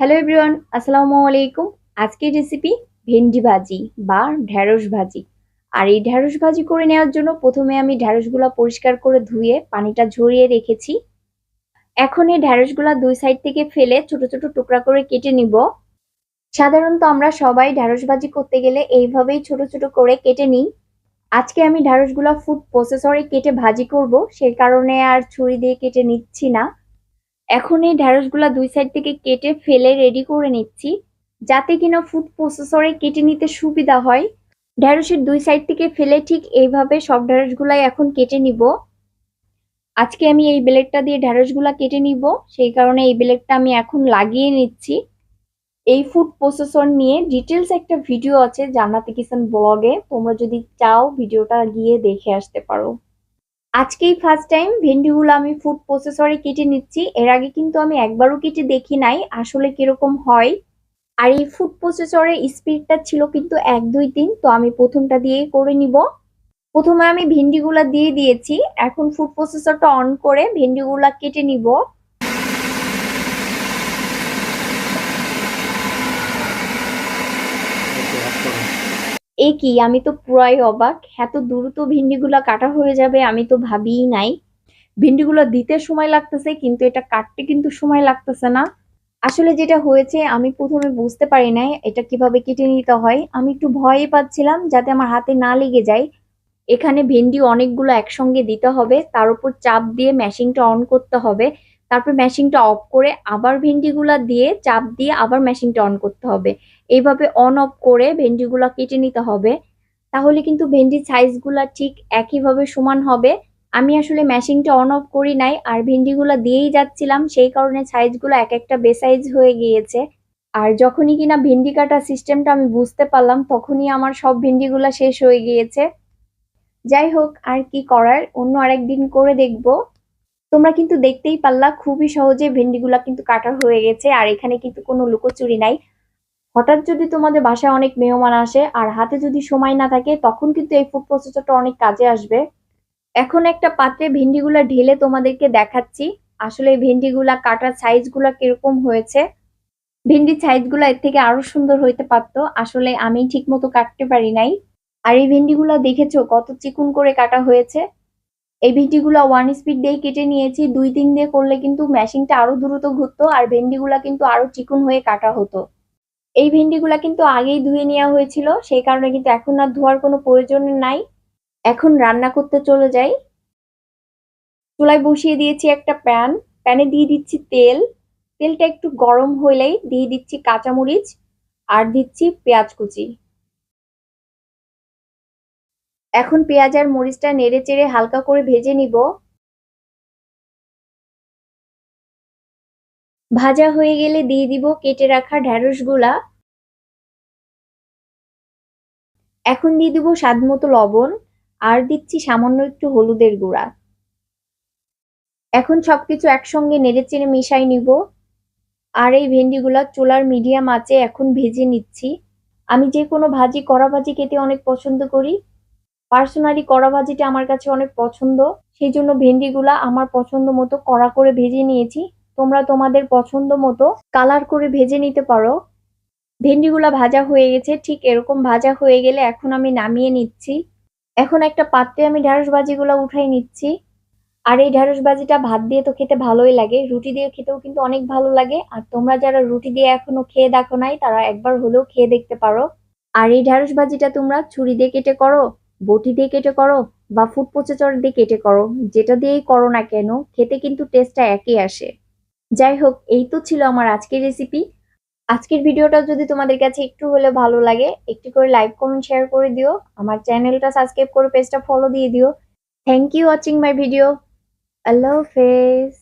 Hello everyone আসসালামু আলাইকুম আজকের রেসিপি ভেন্ডি ভাজি বা ঢ্যাঁড়স ভাজি। আর এই ঢ্যাঁড়স ভাজি করে নেওয়ার জন্য প্রথমে আমি ঢ্যাঁড়সগুলো পরিষ্কার করে ধুয়ে পানিটা ঝরিয়ে রেখেছি। এখন এই ঢ্যাঁড়সগুলো দুই সাইড থেকে ফেলে ছোট ছোট টুকরা করে কেটে নিব। সাধারণত আমরা সবাই ঢ্যাঁড়স ভাজি করতে গেলে এইভাবেই ছোট ছোট করে কেটে নিই। আজকে আমি ঢ্যাঁড়সগুলো ফুড প্রসেসরে কেটে ভাজি করব সেই কারণে আর ছুরি দিয়ে কেটে নিচ্ছি না। এখন এই ঢ্যাঁড়সগুলা দুই সাইড থেকে কেটে ফেলে রেডি করে নিচ্ছি, যাতে কিনা ফুড প্রসেসরে কেটে নিতে সুবিধা হয়। ঢ্যাঁড়সের দুই সাইড থেকে ফেলে ঠিক এইভাবে সব ঢ্যাঁড়সগুলাই এখন কেটে নিব। আজকে আমি এই ব্লেডটা দিয়ে ঢ্যাঁড়সগুলা কেটে নিব, সেই কারণে এই ব্লেডটা আমি এখন লাগিয়ে নিচ্ছি। এই ফুড প্রসেসর নিয়ে ডিটেলস একটা ভিডিও আছে জান্নাতি কিষান ব্লগে, তোমরা যদি চাও, ভিডিওটা গিয়ে দেখে আসতে পারো। আজকেই ফার্স্ট টাইম ভেন্ডিগুলো আমি ফুড প্রসেসরে কেটে নিচ্ছি। এর আগে কিন্তু আমি একবারও কেটে দেখি নাই, আসলে কীরকম হয়। আর এই ফুড প্রসেসরের স্পিডটা ছিল কিন্তু এক দুই দিন তো আমি প্রথমটা দিয়েই করে নিব। প্রথমে আমি ভেন্ডিগুলা দিয়ে দিয়েছি। এখন ফুড প্রসেসরটা অন করে ভেন্ডিগুলা কেটে নিব। এ কি? আমি তো পুরাই অবাক। এত দ্রুত ভিন্ডিগুলা কাটা হয়ে যাবে, আমি তো ভাবিই নাই। ভিন্ডিগুলো দিতে সময় লাগতেছে, কিন্তু এটা কাটতে কিন্তু সময় লাগতেছে না। আসলে যেটা হয়েছে, আমি প্রথমে বুঝতে পারি নাই এটা কীভাবে কেটে নিতে হয়। আমি একটু ভয়ই পাচ্ছিলাম যাতে আমার হাতে না লেগে যায়। এখানে ভেন্ডি অনেকগুলো একসঙ্গে দিতে হবে, তার উপর চাপ দিয়ে মেশিনটা অন করতে হবে। তারপর মেশিনটা অফ করে আবার ভেন্ডিগুলা দিয়ে, চাপ দিয়ে আবার মেশিনটা অন করতে হবে। এইভাবে অন অফ করে ভেন্ডিগুলো কেটে নিতে হবে। তাহলে কিন্তু ভেন্ডির সাইজগুলো ঠিক একইভাবে সমান হবে। আমি আসলে মেশিনটা অন অফ করি নাই, আর ভেন্ডিগুলো দিয়েই যাচ্ছিলাম, সেই কারণে সাইজগুলো এক একটা বেসাইজ হয়ে গিয়েছে। আর যখনই কিনা ভেন্ডি কাটা সিস্টেমটা আমি বুঝতে পারলাম, তখনই আমার সব ভেন্ডিগুলো শেষ হয়ে গিয়েছে। যাই হোক, আর কি করার? অন্য আরেকদিন করে দেখব। তোমরা কিন্তু দেখতেই পারলা, খুবই সহজে ভেন্ডিগুলা কিন্তু কাটা হয়ে গেছে, আর এখানে কিন্তু কোনো লুকোচুরি নাই। হঠাৎ যদি তোমাদের বাসায় অনেক মেহমান আসে আর হাতে যদি সময় না থাকে, তখন কিন্তু এই ফুড প্রসেসরটা অনেক কাজে আসবে। এখন একটা পাত্রে ভেন্ডিগুলা ঢেলে তোমাদেরকে দেখাচ্ছি। আসলে এই ভেন্ডিগুলা কাটার সাইজগুলা কীরকম হয়েছে? ভেন্ডির সাইজগুলো এর থেকে আরও সুন্দর হইতে পারতো। আসলে আমি ঠিক মতো কাটতে পারি নাই। আর এই ভেন্ডিগুলা দেখেছ কত চিকুন করে কাটা হয়েছে? এই ভেন্ডিগুলো ওয়ান স্পিড দিয়ে কেটে নিয়েছি। দুই তিন দিয়ে করলে কিন্তু মেশিনটা আরও দ্রুত ঘুরতো আর ভেন্ডিগুলা কিন্তু আরও চিকুন হয়ে কাটা হতো। এই ভেন্ডিগুলা কিন্তু আগেই ধুয়ে নেওয়া হয়েছিল, সেই কারণে কিন্তু এখন আর ধোয়ার কোনো প্রয়োজন নাই। এখন রান্না করতে চলে যাই। চুলায় বসিয়ে দিয়েছি একটা প্যান, প্যানে দিয়ে দিচ্ছি তেল। তেলটা একটু গরম হলেই দিয়ে দিচ্ছি কাঁচামরিচ আর দিচ্ছি পেঁয়াজ কুচি। এখন পেঁয়াজ আর মরিচটা নেড়ে চেড়ে হালকা করে ভেজে নিব। ভাজা হয়ে গেলে দিয়ে দিব কেটে রাখা ঢ্যাঁড়সগুলা এখন দিয়ে দিব স্বাদ মতো লবণ, আর দিচ্ছি সামান্য একটু হলুদের গুঁড়া। এখন সবকিছু একসঙ্গে নেড়ে চেড়ে মিশাই নিব। আর এই ভেন্ডিগুলা চুলার মিডিয়াম আঁচে এখন ভেজে নিচ্ছি। আমি যে কোনো ভাজি, কড়া ভাজি খেতে অনেক পছন্দ করি। পার্সোনালি কড়া ভাজিটা আমার কাছে অনেক পছন্দ। সেই জন্য ভেন্ডিগুলা আমার পছন্দ মতো কড়া করে ভেজে নিয়েছি। তোমরা তোমাদের পছন্দ মতো কালার করে ভেজে নিতে পারো। ভেন্ডিগুলা ভাজা হয়ে গেছে, ঠিক এরকম ভাজা হয়ে গেলে এখন আমি নামিয়ে নিচ্ছি। এখন একটা পাত্রে আমি ঢ্যাঁড়স ভাজিগুলো উঠাই নিচ্ছি। আর এই ঢ্যাঁড়স ভাজিটা ভাত দিয়ে তো খেতে ভালোই লাগে, রুটি দিয়ে খেতেও কিন্তু অনেক ভালো লাগে। আর তোমরা যারা রুটি দিয়ে এখনও খেয়ে দেখো নাই, তারা একবার হলেও খেয়ে দেখতে পারো। আর এই ঢ্যাঁড়স ভাজিটা তোমরা ছুরি দিয়ে কেটে করো, বটি দিয়ে কেটে করো, বা ফুড প্রসেসর দিয়ে কেটে করো, যেটা দিয়েই করো না কেন, খেতে কিন্তু টেস্টটা একই আসে। যাই হোক, এই তো ছিল আমার আজকের রেসিপি আজকের ভিডিওটা যদি তোমাদের কাছে একটু হলে ভালো লাগে, একটু করে লাইক কমেন্ট শেয়ার করে দিও। আমার চ্যানেলটা সাবস্ক্রাইব করে পেজটা ফলো দিয়ে দিও। Thank you watching my video আল্লাহ হাফেজ